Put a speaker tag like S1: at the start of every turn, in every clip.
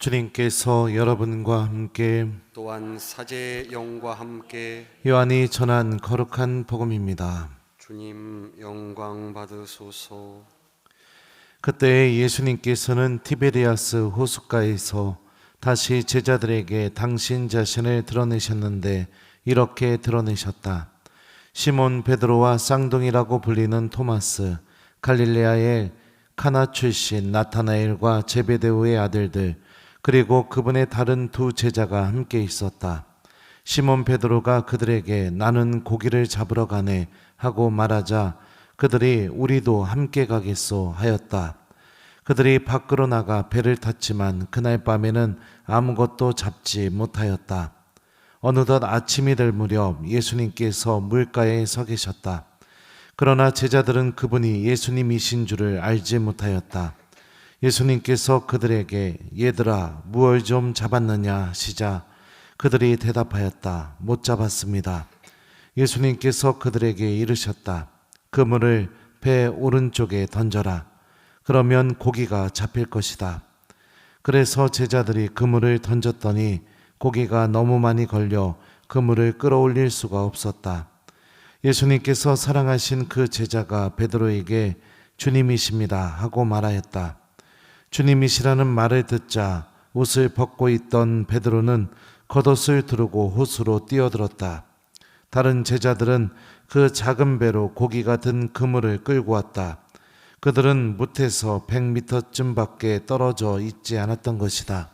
S1: 주님께서 여러분과 함께
S2: 또한 사제의 영과 함께
S1: 요한이 전한 거룩한 복음입니다.
S2: 주님 영광 받으소서.
S1: 그때 예수님께서는 티베리아스 호숫가에서 다시 제자들에게 당신 자신을 드러내셨는데 이렇게 드러내셨다. 시몬 베드로와 쌍둥이라고 불리는 토마스, 갈릴레아의 카나 출신 나타나엘과 제베데오의 아들들, 그리고 그분의 다른 두 제자가 함께 있었다. 시몬 베드로가 그들에게 나는 고기를 잡으러 가네 하고 말하자 그들이 우리도 함께 가겠소 하였다. 그들이 밖으로 나가 배를 탔지만 그날 밤에는 아무것도 잡지 못하였다. 어느덧 아침이 될 무렵 예수님께서 물가에 서 계셨다. 그러나 제자들은 그분이 예수님이신 줄을 알지 못하였다. 예수님께서 그들에게 얘들아 무얼 좀 잡았느냐 하시자 그들이 대답하였다. 못 잡았습니다. 예수님께서 그들에게 이르셨다. 그물을 배 오른쪽에 던져라. 그러면 고기가 잡힐 것이다. 그래서 제자들이 그물을 던졌더니 고기가 너무 많이 걸려 그물을 끌어올릴 수가 없었다. 예수님께서 사랑하신 그 제자가 베드로에게 주님이십니다 하고 말하였다. 주님이시라는 말을 듣자 옷을 벗고 있던 베드로는 겉옷을 두르고 호수로 뛰어들었다. 다른 제자들은 그 작은 배로 고기가 든 그물을 끌고 왔다. 그들은 무태서 100미터쯤 밖에 떨어져 있지 않았던 것이다.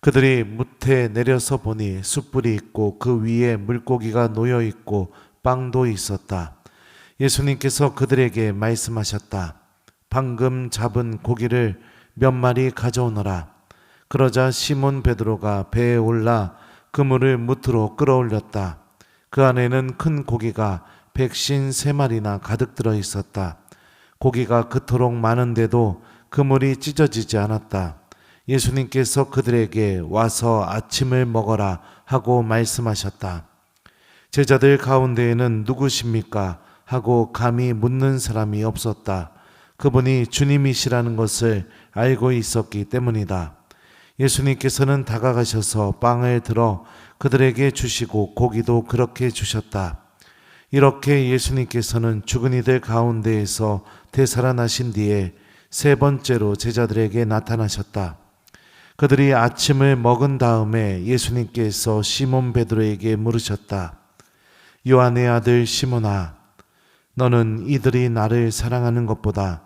S1: 그들이 무태 내려서 보니 숯불이 있고 그 위에 물고기가 놓여 있고 빵도 있었다. 예수님께서 그들에게 말씀하셨다. 방금 잡은 고기를 몇 마리 가져오너라. 그러자 시몬 베드로가 배에 올라 그물을 무트로 끌어올렸다. 그 안에는 큰 고기가 백신 세 마리나 가득 들어 있었다. 고기가 그토록 많은데도 그물이 찢어지지 않았다. 예수님께서 그들에게 와서 아침을 먹어라 하고 말씀하셨다. 제자들 가운데에는 누구십니까? 하고 감히 묻는 사람이 없었다. 그분이 주님이시라는 것을 알고 있었기 때문이다. 예수님께서는 다가가셔서 빵을 들어 그들에게 주시고 고기도 그렇게 주셨다. 이렇게 예수님께서는 죽은 이들 가운데에서 되살아나신 뒤에 세 번째로 제자들에게 나타나셨다. 그들이 아침을 먹은 다음에 예수님께서 시몬 베드로에게 물으셨다. 요한의 아들 시몬아, 너는 이들이 나를 사랑하는 것보다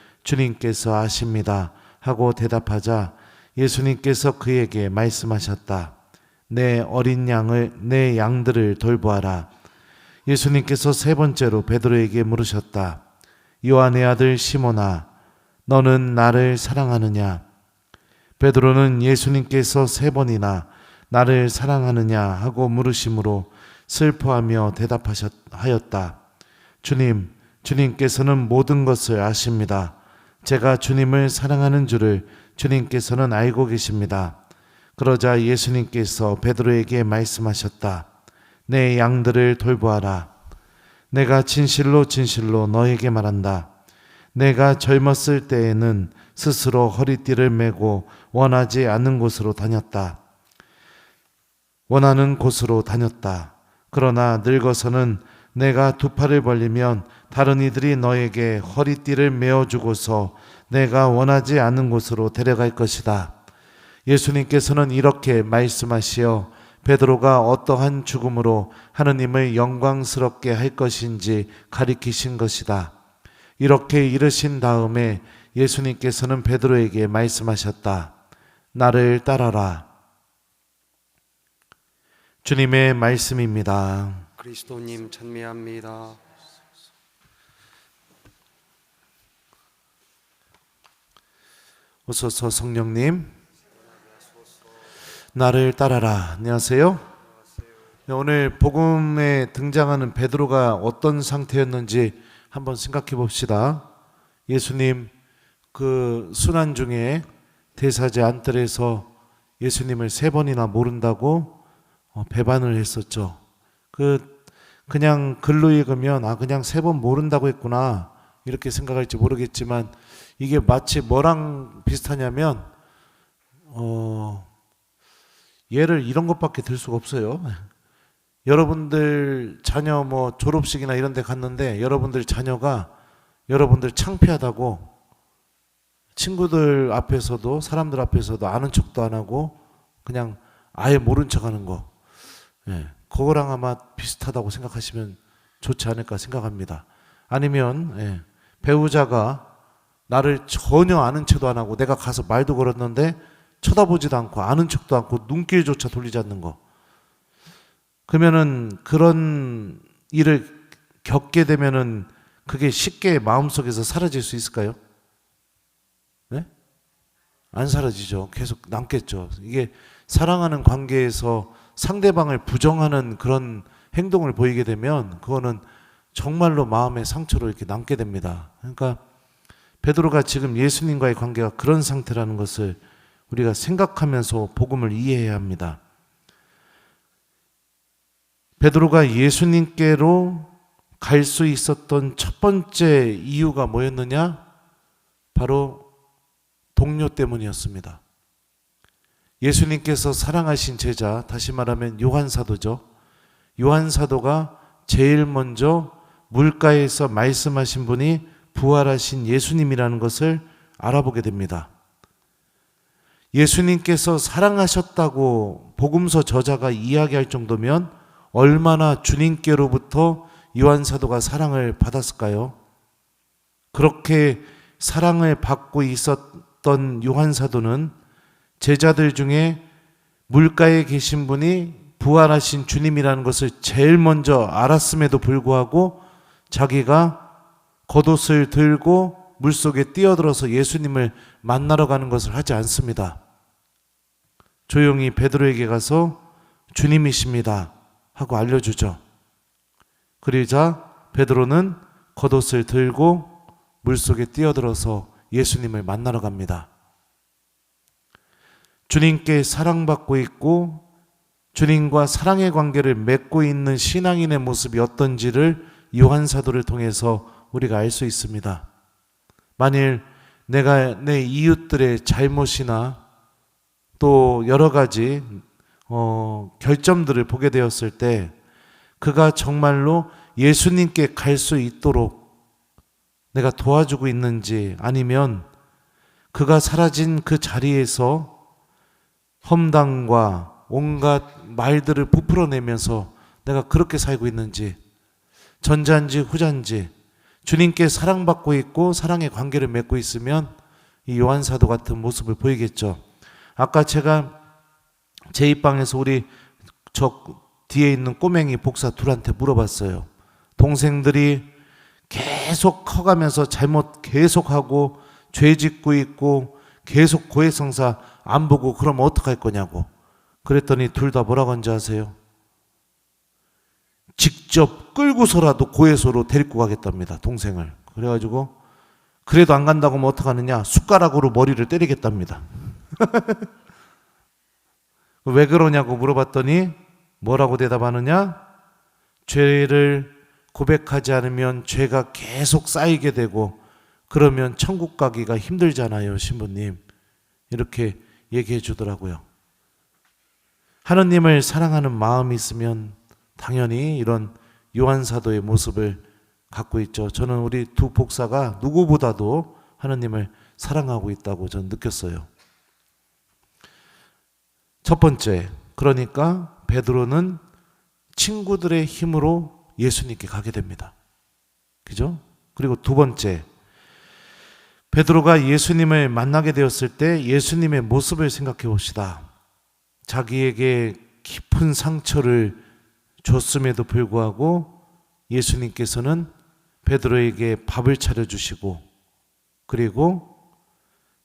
S1: 주님께서 아십니다. 하고 대답하자 예수님께서 그에게 말씀하셨다. 내 어린 양을, 내 양들을 돌보아라. 예수님께서 세 번째로 베드로에게 물으셨다. 요한의 아들 시몬아, 너는 나를 사랑하느냐? 베드로는 예수님께서 세 번이나 나를 사랑하느냐 하고 물으심으로 슬퍼하며 대답하였다. 주님, 주님께서는 모든 것을 아십니다. 제가 주님을 사랑하는 줄을 주님께서는 알고 계십니다. 그러자 예수님께서 베드로에게 말씀하셨다. 내 양들을 돌보아라. 내가 진실로 진실로 너에게 말한다. 내가 젊었을 때에는 스스로 허리띠를 메고 원하지 않는 곳으로 다녔다. 원하는 곳으로 다녔다. 그러나 늙어서는 내가 두 팔을 벌리면 다른 이들이 너에게 허리띠를 메어주고서 내가 원하지 않는 곳으로 데려갈 것이다. 예수님께서는 이렇게 말씀하시어 베드로가 어떠한 죽음으로 하느님을 영광스럽게 할 것인지 가리키신 것이다. 이렇게 이르신 다음에 예수님께서는 베드로에게 말씀하셨다. 나를 따라라. 주님의 말씀입니다.
S2: 그리스도님 찬미합니다.
S1: 오소서 성령님. 나를 따라라. 안녕하세요. 네, 오늘 복음에 등장하는 베드로가 어떤 상태였는지 한번 생각해 봅시다. 예수님 그 순환 중에 대사제 안뜰에서 예수님을 세 번이나 모른다고 어, 배반을 했었죠. 그 그냥 글로 읽으면 아 그냥 세 번 모른다고 했구나 이렇게 생각할지 모르겠지만 이게 마치 뭐랑 비슷하냐면 어 예를 이런 것밖에 들 수가 없어요. 여러분들 자녀 뭐 졸업식이나 이런 데 갔는데 여러분들 자녀가 여러분들 창피하다고 친구들 앞에서도 사람들 앞에서도 아는 척도 안 하고 그냥 아예 모른 척 하는 거. 예. 그거랑 아마 비슷하다고 생각하시면 좋지 않을까 생각합니다. 아니면 예. 배우자가 나를 전혀 아는 척도 안 하고 내가 가서 말도 걸었는데 쳐다보지도 않고 아는 척도 않고 눈길조차 돌리지 않는 거. 그러면은 그런 일을 겪게 되면은 그게 쉽게 마음속에서 사라질 수 있을까요? 네? 안 사라지죠. 계속 남겠죠. 이게 사랑하는 관계에서 상대방을 부정하는 그런 행동을 보이게 되면 그거는 정말로 마음의 상처로 이렇게 남게 됩니다. 그러니까 베드로가 지금 예수님과의 관계가 그런 상태라는 것을 우리가 생각하면서 복음을 이해해야 합니다. 베드로가 예수님께로 갈 수 있었던 첫 번째 이유가 뭐였느냐? 바로 동료 때문이었습니다. 예수님께서 사랑하신 제자, 다시 말하면 요한 사도죠. 요한 사도가 제일 먼저 물가에서 말씀하신 분이 부활하신 예수님이라는 것을 알아보게 됩니다. 예수님께서 사랑하셨다고 복음서 저자가 이야기할 정도면 얼마나 주님께로부터 요한 사도가 사랑을 받았을까요? 그렇게 사랑을 받고 있었던 요한 사도는 제자들 중에 물가에 계신 분이 부활하신 주님이라는 것을 제일 먼저 알았음에도 불구하고 자기가 겉옷을 들고 물속에 뛰어들어서 예수님을 만나러 가는 것을 하지 않습니다. 조용히 베드로에게 가서 주님이십니다 하고 알려주죠. 그러자 베드로는 겉옷을 들고 물속에 뛰어들어서 예수님을 만나러 갑니다. 주님께 사랑받고 있고 주님과 사랑의 관계를 맺고 있는 신앙인의 모습이 어떤지를 요한 사도를 통해서 우리가 알 수 있습니다. 만일 내가 내 이웃들의 잘못이나 또 여러 가지 어, 결점들을 보게 되었을 때 그가 정말로 예수님께 갈 수 있도록 내가 도와주고 있는지 아니면 그가 사라진 그 자리에서 험담과 온갖 말들을 부풀어내면서 내가 그렇게 살고 있는지 전자인지 후자인지 주님께 사랑받고 있고 사랑의 관계를 맺고 있으면 이 요한 사도 같은 모습을 보이겠죠. 아까 제가 제 입방에서 우리 저 뒤에 있는 꼬맹이 복사 둘한테 물어봤어요. 동생들이 계속 커가면서 잘못 계속하고 죄 짓고 있고 계속 고해성사 안 보고 그러면 어떡할 거냐고. 그랬더니 둘 다 뭐라고 한지 아세요? 직접 끌고서라도 고해소로 데리고 가겠답니다. 동생을. 그래가지고 그래도 안 간다고 하면 어떡하느냐? 숟가락으로 머리를 때리겠답니다. 왜 그러냐고 물어봤더니 뭐라고 대답하느냐? 죄를 고백하지 않으면 죄가 계속 쌓이게 되고 그러면 천국 가기가 힘들잖아요, 신부님. 이렇게 얘기해 주더라고요. 하느님을 사랑하는 마음이 있으면 당연히 이런 요한 사도의 모습을 갖고 있죠. 저는 우리 두 복사가 누구보다도 하느님을 사랑하고 있다고 저는 느꼈어요. 첫 번째, 그러니까 베드로는 친구들의 힘으로 예수님께 가게 됩니다. 그죠? 그리고 두 번째, 베드로가 예수님을 만나게 되었을 때 예수님의 모습을 생각해 봅시다. 자기에게 깊은 상처를 줬음에도 불구하고 예수님께서는 베드로에게 밥을 차려 주시고 그리고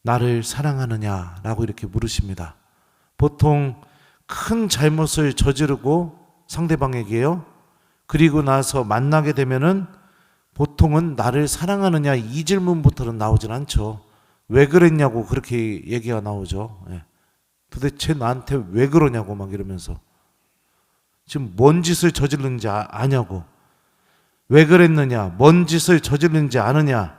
S1: 나를 사랑하느냐라고 이렇게 물으십니다. 보통 큰 잘못을 저지르고 상대방에게요. 그리고 나서 만나게 되면은 보통은 나를 사랑하느냐 이 질문부터는 나오진 않죠. 왜 그랬냐고 그렇게 얘기가 나오죠. 예. 도대체 나한테 왜 그러냐고 막 이러면서 지금 뭔 짓을 저질렀는지 아, 아냐고 왜 그랬느냐 뭔 짓을 저질렀는지 아느냐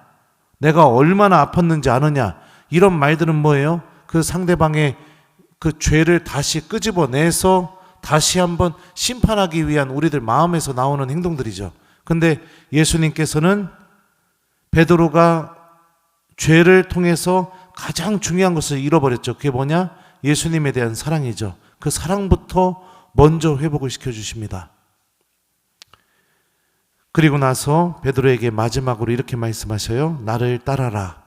S1: 내가 얼마나 아팠는지 아느냐 이런 말들은 뭐예요? 그 상대방의 그 죄를 다시 끄집어내서 다시 한번 심판하기 위한 우리들 마음에서 나오는 행동들이죠. 근데 예수님께서는 베드로가 죄를 통해서 가장 중요한 것을 잃어버렸죠. 그게 뭐냐? 예수님에 대한 사랑이죠. 그 사랑부터 먼저 회복을 시켜 주십니다. 그리고 나서 베드로에게 마지막으로 이렇게 말씀하셔요. 나를 따라라.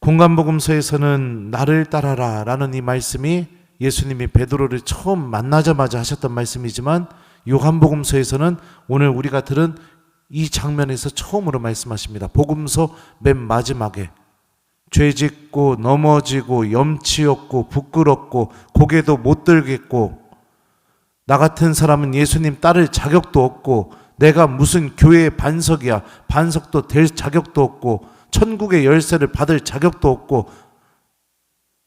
S1: 공간복음서에서는 나를 따라라라는 이 말씀이 예수님이 베드로를 처음 만나자마자 하셨던 말씀이지만 요한복음서에서는 오늘 우리가 들은 이 장면에서 처음으로 말씀하십니다. 복음서 맨 마지막에 죄 짓고 넘어지고 염치 없고 부끄럽고 고개도 못 들겠고 나 같은 사람은 예수님 따를 자격도 없고 내가 무슨 교회의 반석이야 반석도 될 자격도 없고 천국의 열쇠를 받을 자격도 없고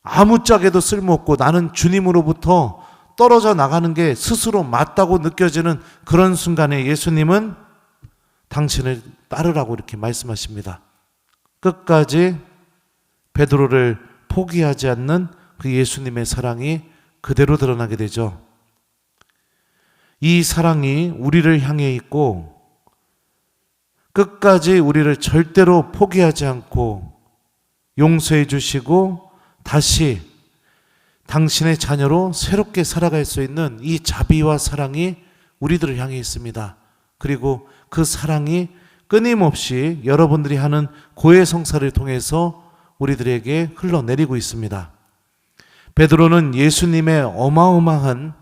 S1: 아무짝에도 쓸모없고 나는 주님으로부터 떨어져 나가는 게 스스로 맞다고 느껴지는 그런 순간에 예수님은 당신을 따르라고 이렇게 말씀하십니다. 끝까지 베드로를 포기하지 않는 그 예수님의 사랑이 그대로 드러나게 되죠. 이 사랑이 우리를 향해 있고 끝까지 우리를 절대로 포기하지 않고 용서해 주시고 다시 당신의 자녀로 새롭게 살아갈 수 있는 이 자비와 사랑이 우리들을 향해 있습니다. 그리고 그 사랑이 끊임없이 여러분들이 하는 고해 성사를 통해서 우리들에게 흘러내리고 있습니다. 베드로는 예수님의 어마어마한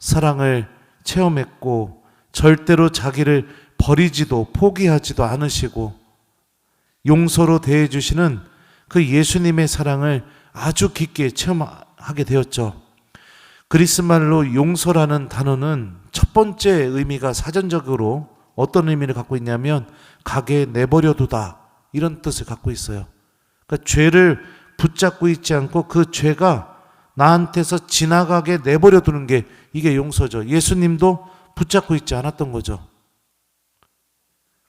S1: 사랑을 체험했고 절대로 자기를 버리지도 포기하지도 않으시고 용서로 대해 주시는 그 예수님의 사랑을 아주 깊게 체험하게 되었죠. 그리스 말로 용서라는 단어는 첫 번째 의미가 사전적으로 어떤 의미를 갖고 있냐면 가게 내버려 두다 이런 뜻을 갖고 있어요. 그러니까 죄를 붙잡고 있지 않고 그 죄가 나한테서 지나가게 내버려 두는 게 이게 용서죠. 예수님도 붙잡고 있지 않았던 거죠.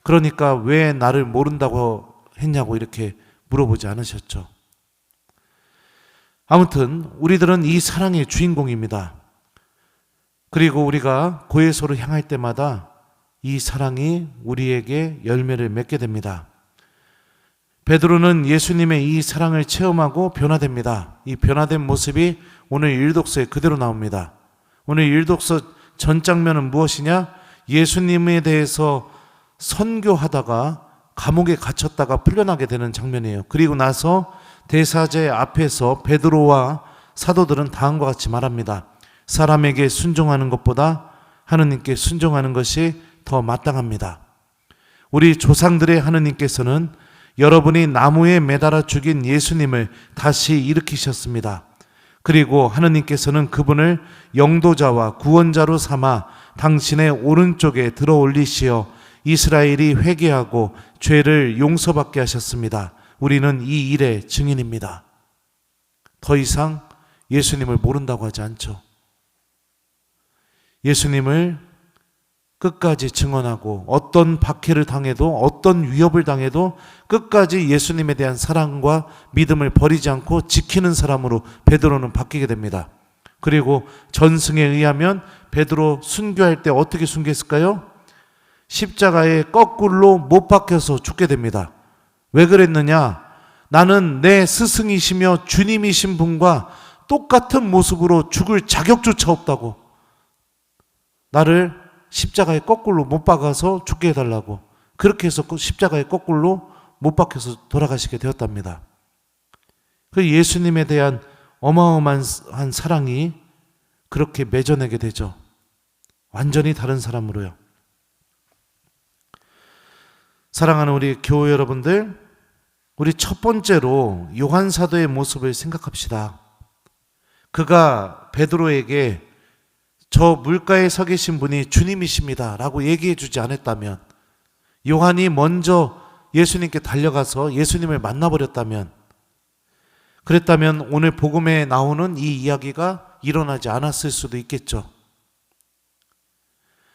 S1: 그러니까 왜 나를 모른다고 했냐고 이렇게 물어보지 않으셨죠. 아무튼 우리들은 이 사랑의 주인공입니다. 그리고 우리가 고해소를 향할 때마다 이 사랑이 우리에게 열매를 맺게 됩니다. 베드로는 예수님의 이 사랑을 체험하고 변화됩니다. 이 변화된 모습이 오늘 일독서에 그대로 나옵니다. 오늘 일독서 전 장면은 무엇이냐? 예수님에 대해서 선교하다가 감옥에 갇혔다가 풀려나게 되는 장면이에요. 그리고 나서 대사제 앞에서 베드로와 사도들은 다음과 같이 말합니다. 사람에게 순종하는 것보다 하느님께 순종하는 것이 더 마땅합니다. 우리 조상들의 하느님께서는 여러분이 나무에 매달아 죽인 예수님을 다시 일으키셨습니다. 그리고 하느님께서는 그분을 영도자와 구원자로 삼아 당신의 오른쪽에 들어 올리시어 이스라엘이 회개하고 죄를 용서받게 하셨습니다. 우리는 이 일의 증인입니다. 더 이상 예수님을 모른다고 하지 않죠. 예수님을 끝까지 증언하고 어떤 박해를 당해도 어떤 위협을 당해도 끝까지 예수님에 대한 사랑과 믿음을 버리지 않고 지키는 사람으로 베드로는 바뀌게 됩니다. 그리고 전승에 의하면 베드로 순교할 때 어떻게 순교했을까요? 십자가에 거꾸로 못 박혀서 죽게 됩니다. 왜 그랬느냐? 나는 내 스승이시며 주님이신 분과 똑같은 모습으로 죽을 자격조차 없다고. 나를 십자가에 거꾸로 못 박아서 죽게 해달라고. 그렇게 해서 그 십자가에 거꾸로 못 박혀서 돌아가시게 되었답니다. 그 예수님에 대한 어마어마한 사랑이 그렇게 맺어내게 되죠. 완전히 다른 사람으로요. 사랑하는 우리 교회 여러분들, 우리 첫 번째로 요한 사도의 모습을 생각합시다. 그가 베드로에게 저 물가에 서 계신 분이 주님이십니다 라고 얘기해 주지 않았다면 요한이 먼저 예수님께 달려가서 예수님을 만나버렸다면 그랬다면 오늘 복음에 나오는 이 이야기가 일어나지 않았을 수도 있겠죠.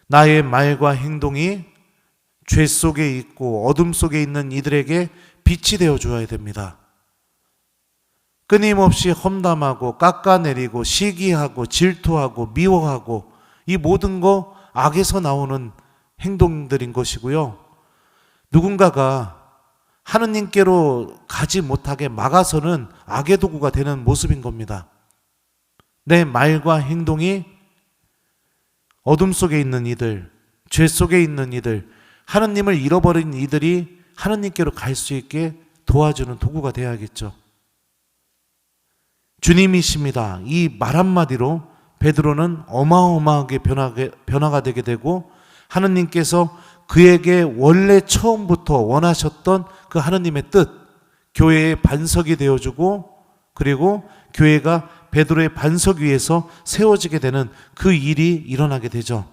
S1: 나의 말과 행동이 죄 속에 있고 어둠 속에 있는 이들에게 빛이 되어 주어야 됩니다. 끊임없이 험담하고 깎아내리고 시기하고 질투하고 미워하고 이 모든 거 악에서 나오는 행동들인 것이고요. 누군가가 하느님께로 가지 못하게 막아서는 악의 도구가 되는 모습인 겁니다. 내 말과 행동이 어둠 속에 있는 이들, 죄 속에 있는 이들, 하느님을 잃어버린 이들이 하느님께로 갈 수 있게 도와주는 도구가 되어야겠죠. 주님이십니다. 이 말 한마디로 베드로는 어마어마하게 변하게, 변화가 되게 되고 하느님께서 그에게 원래 처음부터 원하셨던 그 하느님의 뜻, 교회의 반석이 되어주고 그리고 교회가 베드로의 반석 위에서 세워지게 되는 그 일이 일어나게 되죠.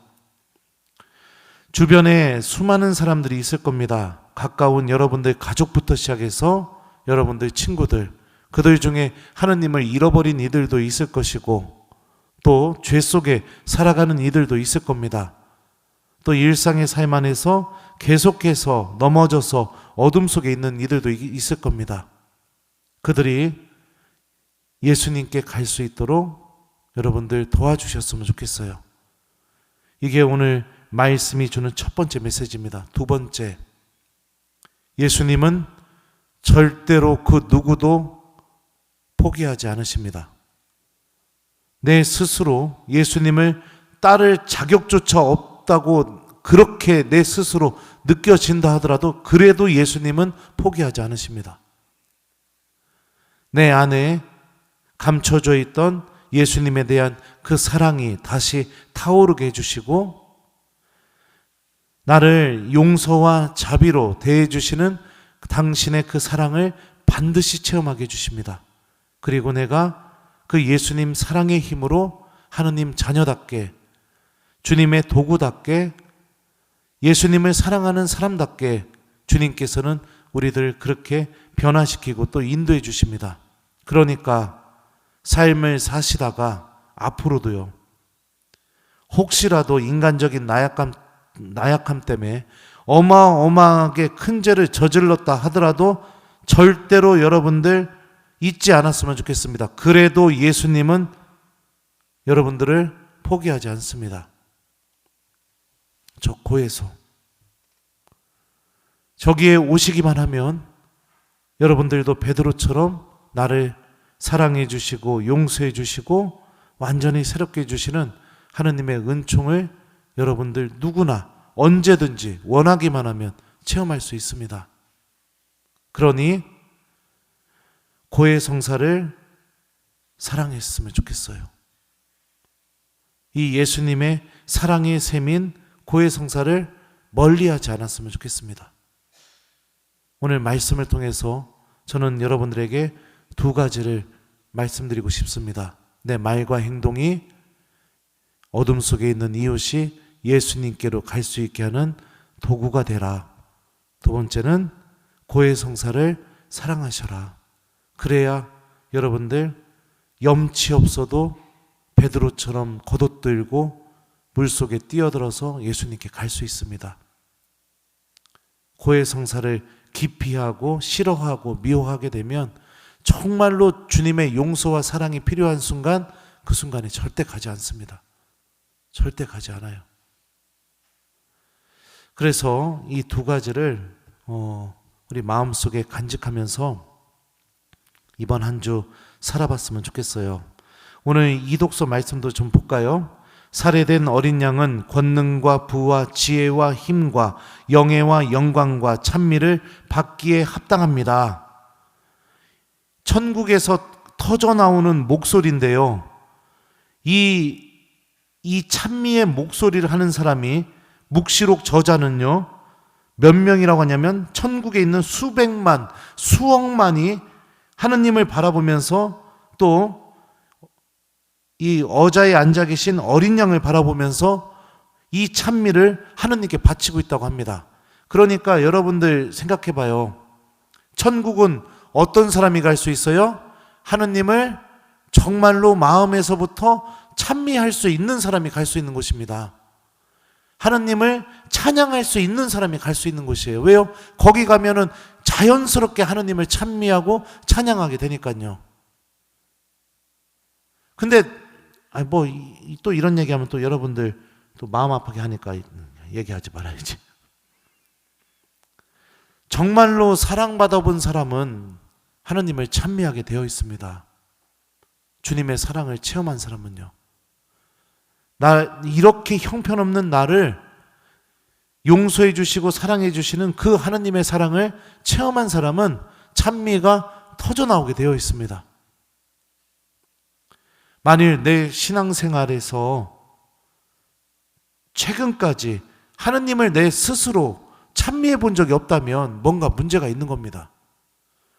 S1: 주변에 수많은 사람들이 있을 겁니다. 가까운 여러분들 가족부터 시작해서 여러분들 친구들, 그들 중에 하느님을 잃어버린 이들도 있을 것이고 또 죄 속에 살아가는 이들도 있을 겁니다. 또 일상의 삶 안에서 계속해서 넘어져서 어둠 속에 있는 이들도 이- 있을 겁니다. 그들이 예수님께 갈 수 있도록 여러분들 도와주셨으면 좋겠어요. 이게 오늘 말씀이 주는 첫 번째 메시지입니다. 두 번째, 예수님은 절대로 그 누구도 포기하지 않으십니다. 내 스스로 예수님을 따를 자격조차 없다고 그렇게 내 스스로 느껴진다 하더라도 그래도 예수님은 포기하지 않으십니다. 내 안에 감춰져 있던 예수님에 대한 그 사랑이 다시 타오르게 해주시고 나를 용서와 자비로 대해주시는 당신의 그 사랑을 반드시 체험하게 해주십니다. 그리고 내가 그 예수님 사랑의 힘으로 하느님 자녀답게 주님의 도구답게 예수님을 사랑하는 사람답게 주님께서는 우리들 그렇게 변화시키고 또 인도해 주십니다. 그러니까 삶을 사시다가 앞으로도요. 혹시라도 인간적인 나약함, 나약함 때문에 어마어마하게 큰 죄를 저질렀다 하더라도 절대로 여러분들 잊지 않았으면 좋겠습니다. 그래도 예수님은 여러분들을 포기하지 않습니다. 저 고에서 저기에 오시기만 하면 여러분들도 베드로처럼 나를 사랑해 주시고 용서해 주시고 완전히 새롭게 해 주시는 하느님의 은총을 여러분들 누구나 언제든지 원하기만 하면 체험할 수 있습니다. 그러니 고해 성사를 사랑했으면 좋겠어요. 이 예수님의 사랑의 셈인 고해 성사를 멀리하지 않았으면 좋겠습니다. 오늘 말씀을 통해서 저는 여러분들에게 두 가지를 말씀드리고 싶습니다. 내 말과 행동이 어둠 속에 있는 이웃이 예수님께로 갈 수 있게 하는 도구가 되라. 두 번째는 고해 성사를 사랑하셔라. 그래야 여러분들 염치 없어도 베드로처럼 걷어들고 물 속에 뛰어들어서 예수님께 갈 수 있습니다. 고해 성사를 기피하고 싫어하고 미워하게 되면 정말로 주님의 용서와 사랑이 필요한 순간 그 순간에 절대 가지 않습니다. 절대 가지 않아요. 그래서 이 두 가지를 어, 우리 마음속에 간직하면서 이번 한 주 살아봤으면 좋겠어요. 오늘 이독서 말씀도 좀 볼까요? 살해된 어린 양은 권능과 부와 지혜와 힘과 영예와 영광과 찬미를 받기에 합당합니다. 천국에서 터져 나오는 목소리인데요. 이, 이 찬미의 목소리를 하는 사람이 묵시록 저자는요, 몇 명이라고 하냐면 천국에 있는 수백만, 수억만이 하느님을 바라보면서 또 이 어자에 앉아 계신 어린 양을 바라보면서 이 찬미를 하느님께 바치고 있다고 합니다. 그러니까 여러분들 생각해 봐요. 천국은 어떤 사람이 갈 수 있어요? 하느님을 정말로 마음에서부터 찬미할 수 있는 사람이 갈 수 있는 곳입니다. 하느님을 찬양할 수 있는 사람이 갈 수 있는 곳이에요. 왜요? 거기 가면은 자연스럽게 하느님을 찬미하고 찬양하게 되니까요. 근데 아니 뭐또 이런 얘기하면 또 여러분들 또 마음 아프게 하니까 얘기하지 말아야지. 정말로 사랑받아 본 사람은 하느님을 찬미하게 되어 있습니다. 주님의 사랑을 체험한 사람은요. 나 이렇게 형편없는 나를 용서해 주시고 사랑해 주시는 그 하느님의 사랑을 체험한 사람은 찬미가 터져 나오게 되어 있습니다. 만일 내 신앙생활에서 최근까지 하느님을 내 스스로 찬미해 본 적이 없다면 뭔가 문제가 있는 겁니다.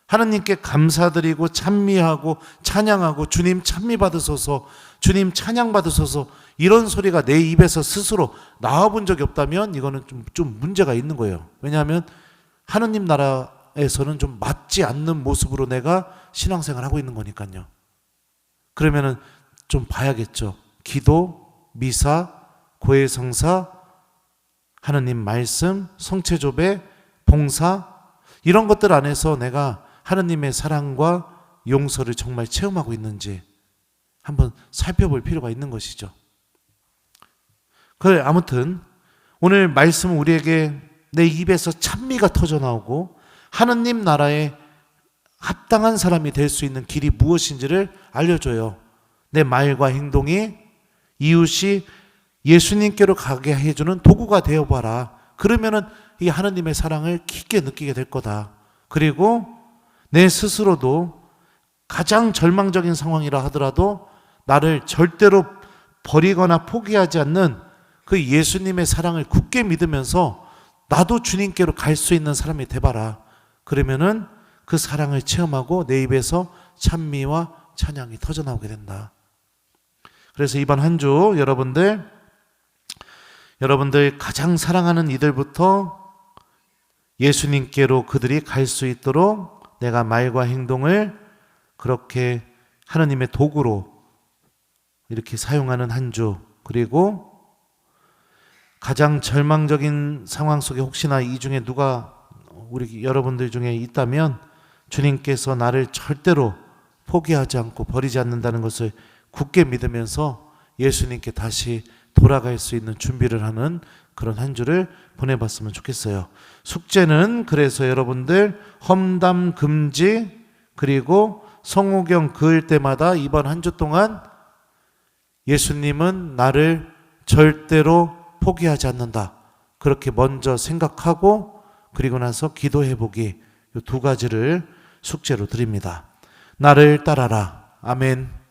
S1: 하느님께 감사드리고 찬미하고 찬양하고 주님 찬미 받으소서 주님 찬양 받으소서 이런 소리가 내 입에서 스스로 나와 본 적이 없다면 이거는 좀, 좀 문제가 있는 거예요. 왜냐하면 하느님 나라에서는 좀 맞지 않는 모습으로 내가 신앙생활 하고 있는 거니까요. 그러면은 좀 봐야겠죠. 기도, 미사, 고해성사, 하느님 말씀, 성체조배, 봉사 이런 것들 안에서 내가 하느님의 사랑과 용서를 정말 체험하고 있는지 한번 살펴볼 필요가 있는 것이죠. 그래 아무튼 오늘 말씀은 우리에게 내 입에서 찬미가 터져 나오고 하느님 나라에 합당한 사람이 될 수 있는 길이 무엇인지를 알려줘요. 내 말과 행동이 이웃이 예수님께로 가게 해주는 도구가 되어봐라. 그러면은 이 하느님의 사랑을 깊게 느끼게 될 거다. 그리고 내 스스로도 가장 절망적인 상황이라 하더라도 나를 절대로 버리거나 포기하지 않는 그 예수님의 사랑을 굳게 믿으면서 나도 주님께로 갈 수 있는 사람이 돼봐라. 그러면은 그 사랑을 체험하고 내 입에서 찬미와 찬양이 터져 나오게 된다. 그래서 이번 한 주 여러분들 여러분들 가장 사랑하는 이들부터 예수님께로 그들이 갈 수 있도록 내가 말과 행동을 그렇게 하나님의 도구로 이렇게 사용하는 한 주 그리고 가장 절망적인 상황 속에 혹시나 이 중에 누가 우리 여러분들 중에 있다면 주님께서 나를 절대로 포기하지 않고 버리지 않는다는 것을 굳게 믿으면서 예수님께 다시 돌아갈 수 있는 준비를 하는 그런 한 주를 보내봤으면 좋겠어요. 숙제는 그래서 여러분들 험담 금지 그리고 성호경 그을 때마다 이번 한 주 동안 예수님은 나를 절대로 포기하지 않는다. 그렇게 먼저 생각하고 그리고 나서 기도해 보기 이두 가지를 숙제로 드립니다. 나를 따라라. 아멘.